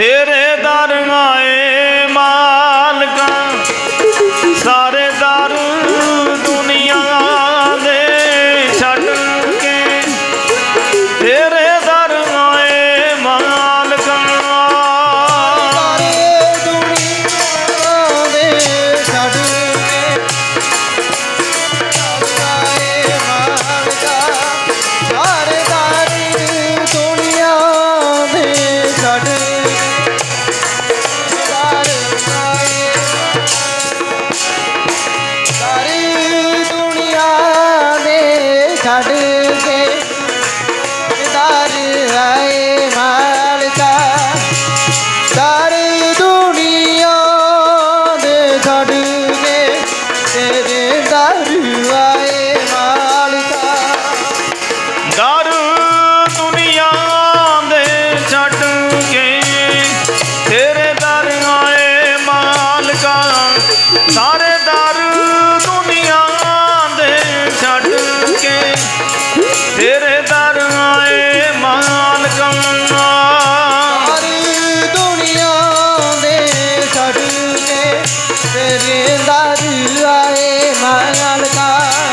ਤੇਰੇ ਦਰ ਆਏ ਮਾਲਕਾ ਸਾਰੇ ਆਏ ਮਾਲਕਾ। ਦਰ ਦੁਨੀਆ ਦੇ ਛੱਡ ਕੇ ਤੇਰੇ ਦਰ ਆਏ ਮਾਲਕਾ। ਸਾਰੇ ਦਰ ਦੁਨੀਆ ਦੇ ਛੱਡ ਕੇ ਤੇਰੇ ਦਰ ਆਏ ਮਾਲਕਾ। ਤੇਰੇ ਦਰ ਆਏ ਮਾਇਆ সরকার